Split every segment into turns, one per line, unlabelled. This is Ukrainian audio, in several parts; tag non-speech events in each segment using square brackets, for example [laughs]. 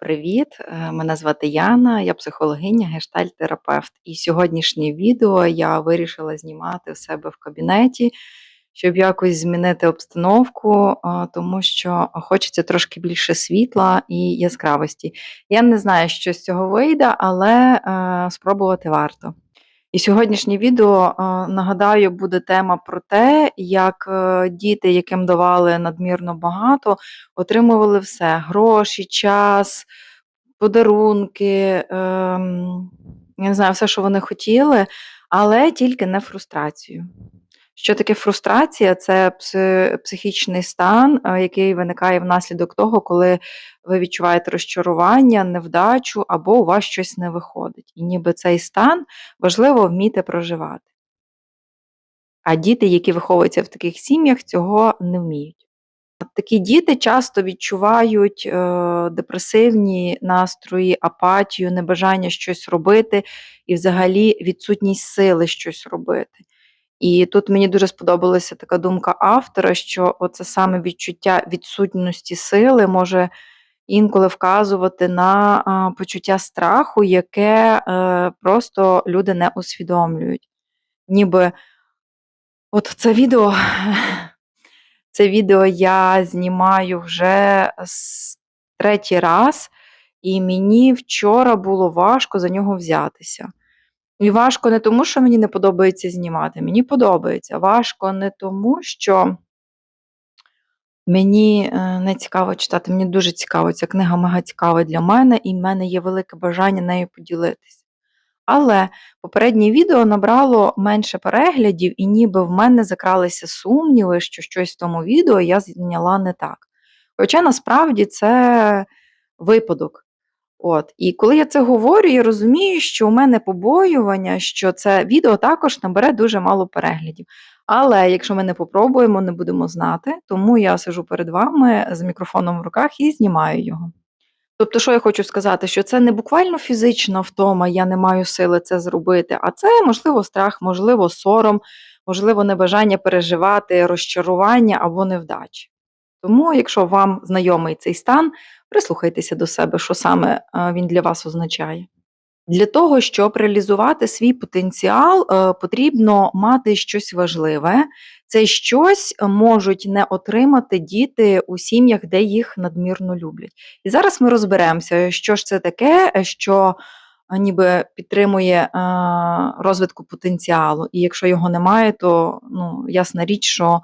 Привіт! Е, Мене звати Яна, я психологиня, гештальт-терапевт. І сьогоднішнє відео я вирішила знімати в себе в кабінеті, щоб якось змінити обстановку, е, тому що хочеться трошки більше світла і яскравості. Я не знаю, що з цього вийде, але е, спробувати варто. І сьогоднішнє відео, е, нагадаю, буде тема про те, як е, діти, яким давали надмірно багато, отримували все: гроші, час, подарунки, ем, я не знаю, все, що вони хотіли, але тільки не фрустрацію. Що таке фрустрація? Це психічний стан, е, який виникає внаслідок того, коли ви відчуваєте розчарування, невдачу або у вас щось не виходить. І ніби цей стан важливо вміти проживати. А діти, які виховуються в таких сім'ях, цього не вміють. Такі діти часто відчувають е, депресивні настрої, апатію, небажання щось робити і взагалі відсутність сили щось робити. І тут мені дуже сподобалася така думка автора, що оце саме відчуття відсутності сили може інколи вказувати на почуття страху, яке е, просто люди не усвідомлюють. Ніби от це відео, [laughs] це відео я знімаю вже третій раз, і мені вчора було важко за нього взятися. І важко не тому, що мені не подобається знімати. Мені подобається. Важко не тому, що мені е, не цікаво читати. Мені дуже цікаво. Ця книга мега цікава для мене, і в мене є велике бажання нею поділитися. Але попереднє відео набрало менше переглядів, і ніби в мене закралися сумніви, що щось в тому відео я зняла не так. Хоча насправді це випадок. От. І коли я це говорю, я розумію, що у мене побоювання, що це відео також набере дуже мало переглядів. Але якщо ми не попробуємо, не будемо знати, тому я сижу перед вами з мікрофоном в руках і знімаю його. Тобто, що я хочу сказати, що це не буквально фізична втома, я не маю сили це зробити, а це, можливо, страх, можливо, сором, можливо, небажання переживати, розчарування або невдачі. Тому, якщо вам знайомий цей стан, прислухайтеся до себе, що саме е, він для вас означає. Для того, щоб реалізувати свій потенціал, е, потрібно мати щось важливе. Це щось можуть не отримати діти у сім'ях, де їх надмірно люблять. І зараз ми розберемося, що ж це таке, що е, ніби підтримує розвитку потенціалу. І якщо його немає, то ну, ясна річ, що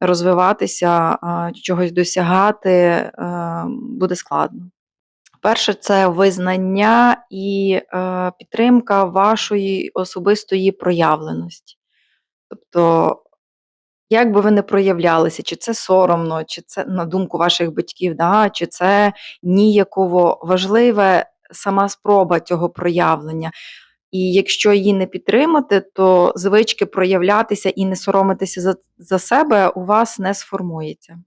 розвиватися, чогось досягати буде складно. Перше, це визнання і е, підтримка вашої особистої проявленості. Тобто, як би ви не проявлялися, чи це соромно, чи це на думку ваших батьків, да, чи це ніяково важливе сама спроба цього проявлення. І якщо її не підтримати, то звички проявлятися і не соромитися за, за себе у вас не сформується.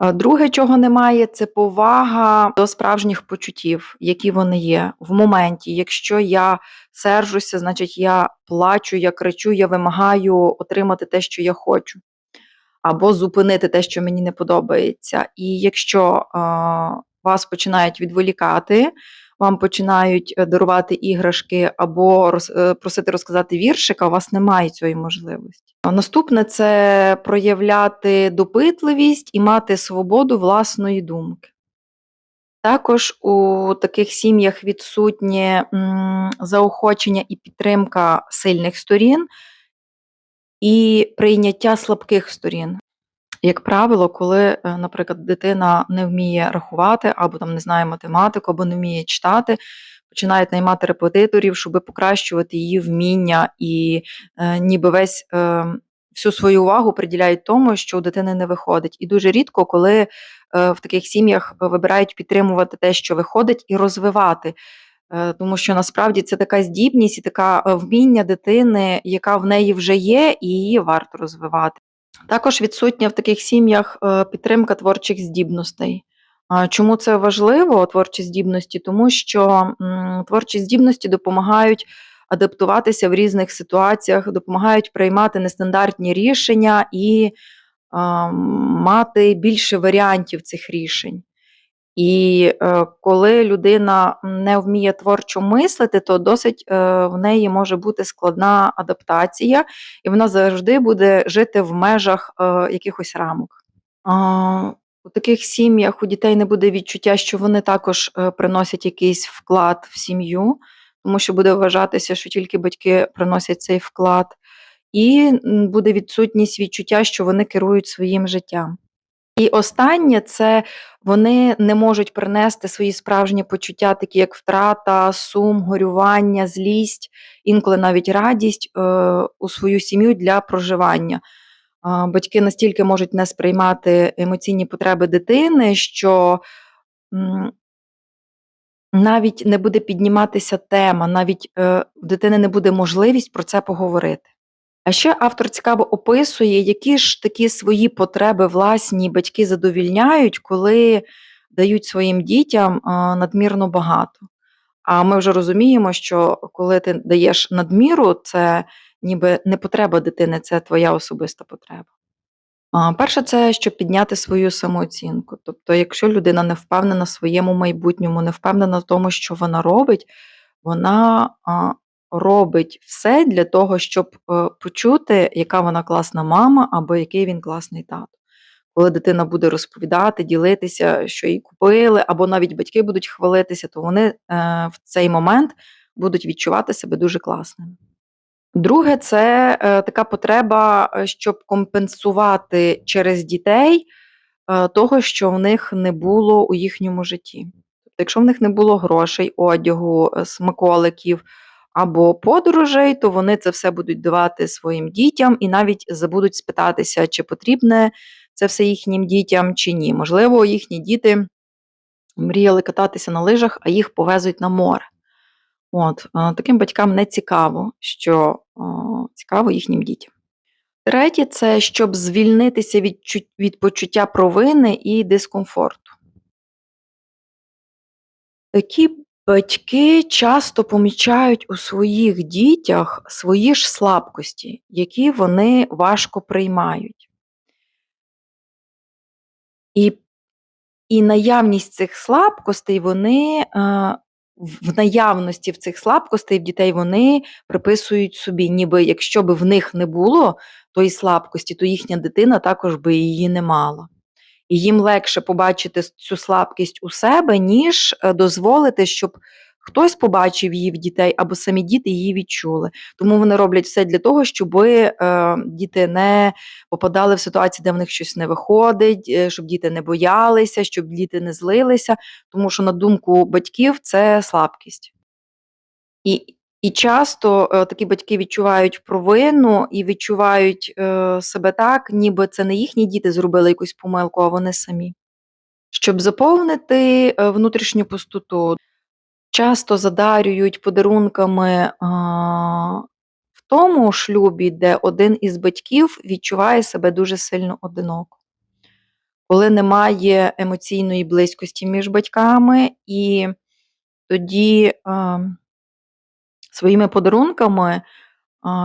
Друге, чого немає, це повага до справжніх почуттів, які вони є в моменті. Якщо я сержуся, значить я плачу, я кричу, я вимагаю отримати те, що я хочу, або зупинити те, що мені не подобається. І якщо а, вас починають відволікати, вам починають е, дарувати іграшки або роз- е, просити розказати віршика, у вас немає цієї можливості. Наступне це проявляти допитливість і мати свободу власної думки. Також у таких сім'ях відсутнє заохочення і підтримка сильних сторін і прийняття слабких сторін. Як правило, коли, е, наприклад, дитина не вміє рахувати, або там не знає математику, або не вміє читати, починають наймати репетиторів, щоб покращувати її вміння, і е, ніби весь е, всю свою увагу приділяють тому, що у дитини не виходить. І дуже рідко, коли е, в таких сім'ях вибирають підтримувати те, що виходить, і розвивати. Е, Тому що насправді це така здібність і така е, вміння дитини, яка в неї вже є, і її варто розвивати. Також відсутня в таких сім'ях е, підтримка творчих здібностей. Чому це важливо, творчі здібності? Тому що творчі здібності допомагають адаптуватися в різних ситуаціях, допомагають приймати нестандартні рішення і мати більше варіантів цих рішень. І, е, коли людина не вміє творчо мислити, то досить, е, в неї може бути складна адаптація, і вона завжди буде жити в межах, е, якихось рамок. А, у таких сім'ях у дітей не буде відчуття, що вони також, е, приносять якийсь вклад в сім'ю, тому що буде вважатися, що тільки батьки приносять цей вклад, і, буде відсутність відчуття, що вони керують своїм життям. І останнє це вони не можуть принести свої справжні почуття, такі як втрата, сум, горювання, злість, інколи навіть радість, е, у свою сім'ю для проживання. Батьки настільки можуть не сприймати емоційні потреби дитини, що, навіть не буде підніматися тема, навіть, е, в дитини не буде можливість про це поговорити. А ще автор цікаво описує, які ж такі свої потреби власні батьки задовільняють, коли дають своїм дітям, надмірно багато. А ми вже розуміємо, що коли ти даєш надміру, це ніби не потреба дитини, це твоя особиста потреба. Перше, це щоб підняти свою самооцінку. Тобто, якщо людина не впевнена в своєму майбутньому, не впевнена в тому, що вона робить, вона, робить все для того, щоб, е, почути, яка вона класна мама або який він класний тато. Коли дитина буде розповідати, ділитися, що їй купили, або навіть батьки будуть хвалитися, то вони, е, в цей момент будуть відчувати себе дуже класними. Друге, це, е, така потреба, щоб компенсувати через дітей, того, що в них не було у їхньому житті. Якщо в них не було грошей, одягу, смаколиків або подорожей, то вони це все будуть давати своїм дітям і навіть забудуть спитатися, чи потрібне це все їхнім дітям, чи ні. Можливо, їхні діти мріяли кататися на лижах, а їх повезуть на море. От, е, таким батькам не цікаво, що, е, цікаво їхнім дітям. Третє, це щоб звільнитися від від почуття провини і дискомфорту. Такі батьки часто помічають у своїх дітях свої ж слабкості, які вони важко приймають. І і наявність цих слабкостей вони, е, в наявності в цих слабкостей в дітей вони приписують собі, ніби якщо би в них не було тої слабкості, то їхня дитина також би її не мала. І їм легше побачити цю слабкість у себе, ніж, е, дозволити, щоб хтось побачив її в дітей або самі діти її відчули. Тому вони роблять все для того, щоби, е, діти не попадали в ситуації, де в них щось не виходить, е, щоб діти не боялися, щоб діти не злилися, тому що, на думку батьків, це слабкість. І і часто, е, такі батьки відчувають провину і відчувають, е, себе так, ніби це не їхні діти зробили якусь помилку, а вони самі. Щоб заповнити, е, внутрішню пустоту, часто задарюють подарунками, в тому шлюбі, де один із батьків відчуває себе дуже сильно одиноко. Коли немає емоційної близькості між батьками, і тоді, своїми подарунками,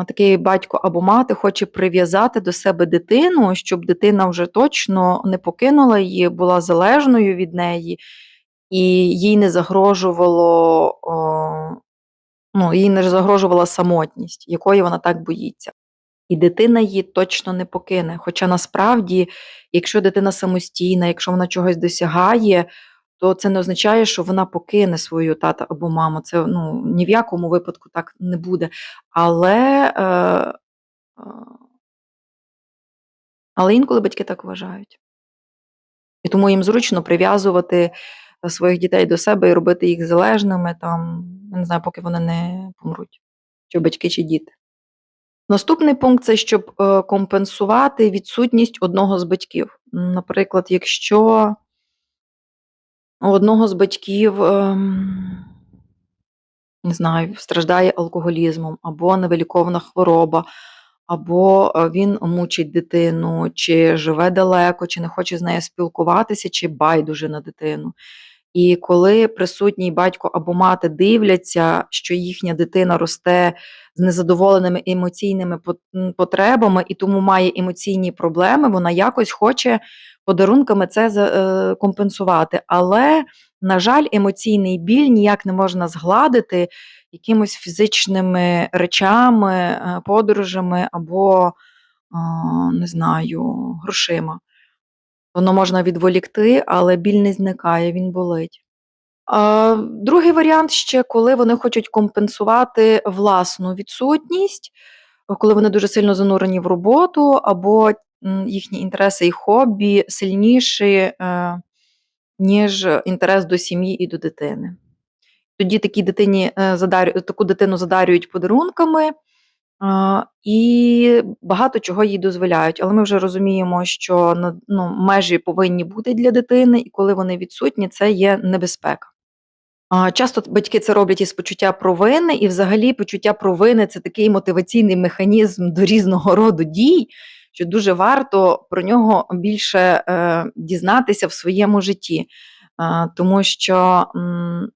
такий батько або мати хоче прив'язати до себе дитину, щоб дитина вже точно не покинула її, була залежною від неї, і їй не загрожувало, ну, їй не загрожувала самотність, якої вона так боїться. І дитина її точно не покине. Хоча насправді, якщо дитина самостійна, якщо вона чогось досягає, то це не означає, що вона покине свою тата або маму. Це, ну, ні в якому випадку так не буде. Але, е, е але інколи батьки так вважають. І тому їм зручно прив'язувати своїх дітей до себе і робити їх залежними, там, я не знаю, поки вони не помруть, чи батьки, чи діти. Наступний пункт це щоб е, компенсувати відсутність одного з батьків. Наприклад, якщо у одного з батьків, ем, не знаю, страждає алкоголізмом, або невиліковна хвороба, або е, він мучить дитину, чи живе далеко, чи не хоче з нею спілкуватися, чи байдуже на дитину. І коли присутній батько або мати дивляться, що їхня дитина росте з незадоволеними емоційними потребами і тому має емоційні проблеми, вона якось хоче подарунками це е, компенсувати. Але, на жаль, емоційний біль ніяк не можна згладити якимось фізичними речами, е, подорожами або, не знаю, грошима. Воно можна відволікти, але біль не зникає, він болить. Другий варіант ще, коли вони хочуть компенсувати власну відсутність, коли вони дуже сильно занурені в роботу, або їхні інтереси і хобі сильніші, е, ніж інтерес до сім'ї і до дитини. Тоді такій дитині е, таку дитину задарюють подарунками і багато чого їй дозволяють. Але ми вже розуміємо, що ну, межі повинні бути для дитини, і коли вони відсутні, це є небезпека. Часто батьки це роблять із почуття провини, і взагалі почуття провини це такий мотиваційний механізм до різного роду дій, що дуже варто про нього більше е, дізнатися в своєму житті. е, тому що м,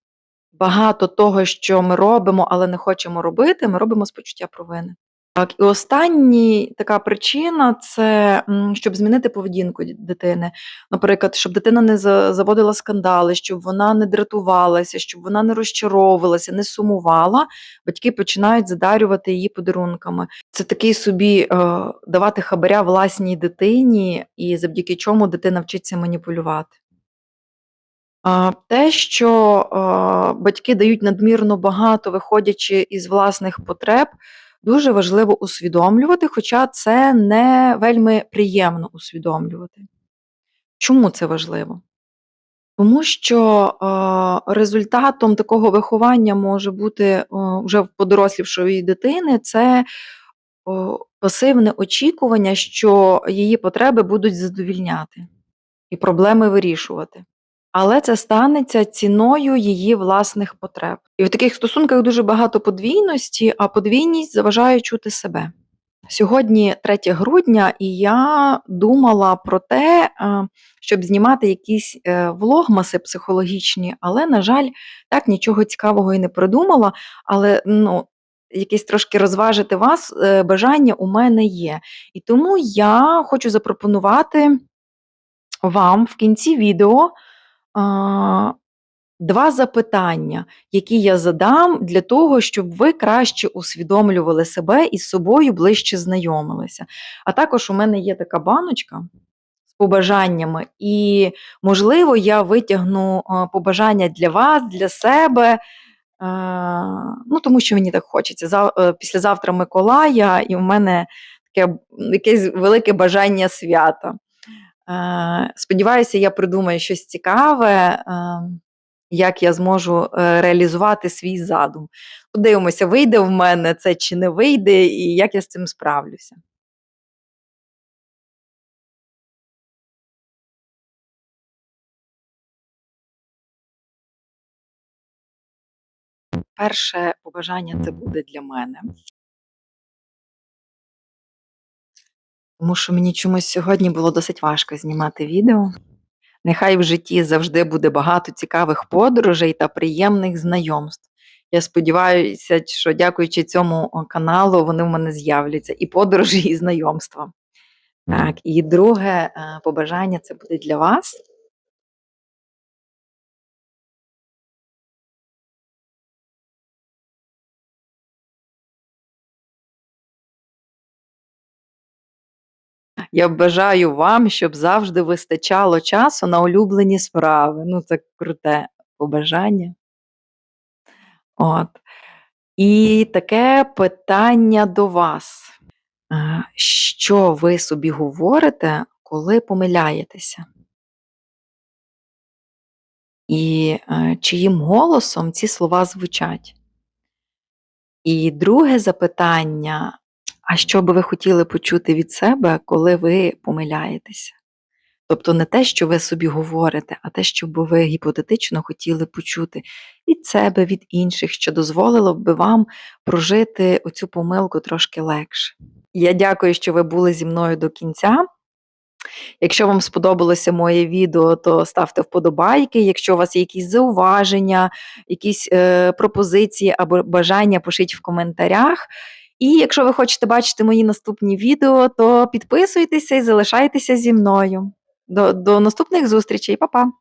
багато того, що ми робимо, але не хочемо робити, ми робимо з почуття провини. Так, і остання така причина це щоб змінити поведінку дитини. Наприклад, щоб дитина не заводила скандали, щоб вона не дратувалася, щоб вона не розчаровувалася, не сумувала. Батьки починають задарювати її подарунками. Це такий собі е, давати хабаря власній дитині, і завдяки чому дитина вчиться маніпулювати. Те, що а, батьки дають надмірно багато, виходячи із власних потреб, дуже важливо усвідомлювати, хоча це не вельми приємно усвідомлювати. Чому це важливо? Тому що а, результатом такого виховання може бути о, вже в подорослівшої дитини це о, пасивне очікування, що її потреби будуть задовільняти і проблеми вирішувати. Але це станеться ціною її власних потреб. І в таких стосунках дуже багато подвійності, а подвійність заважає чути себе. Сьогодні 3 грудня, і я думала про те, е, щоб знімати якісь е, влогмаси психологічні, але, на жаль, так нічого цікавого і не придумала. Але ну, якесь трошки розважити вас е, бажання у мене є. І тому я хочу запропонувати вам в кінці відео два запитання, які я задам для того, щоб ви краще усвідомлювали себе і з собою ближче знайомилися. А також у мене є така баночка побажаннями, і, можливо, я витягну побажання для вас, для себе. Ну, тому що мені так хочеться. Е, післязавтра Миколая, і у мене таке якесь велике бажання свята. Е, Сподіваюся, я придумаю щось цікаве, е, як я зможу е, реалізувати свій задум. Подивимося, вийде в мене це чи не вийде, і як я з цим справлюся. Перше побажання це буде для мене. Тому що мені чомусь сьогодні було досить важко знімати відео. Нехай в житті завжди буде багато цікавих подорожей та приємних знайомств. Я сподіваюся, що дякуючи цьому каналу, вони в мене з'являться і подорожі, і знайомства. Так, і друге е, побажання це буде для вас. Я бажаю вам, щоб завжди вистачало часу на улюблені справи. Ну, це круте побажання. От. І таке питання до вас. Що ви собі говорите, коли помиляєтеся? І чиїм голосом ці слова звучать? І друге запитання: а що би ви хотіли почути від себе, коли ви помиляєтеся? Тобто не те, що ви собі говорите, а те, що би ви гіпотетично хотіли почути від себе, від інших, що дозволило б вам прожити оцю помилку трошки легше. Я дякую, що ви були зі мною до кінця. Якщо вам сподобалося моє відео, то ставте вподобайки. Якщо у вас є якісь зауваження, якісь е, пропозиції або бажання, пишіть в коментарях. І якщо ви хочете бачити мої наступні відео, то підписуйтеся і залишайтеся зі мною. До, до наступних зустрічей, Па-па!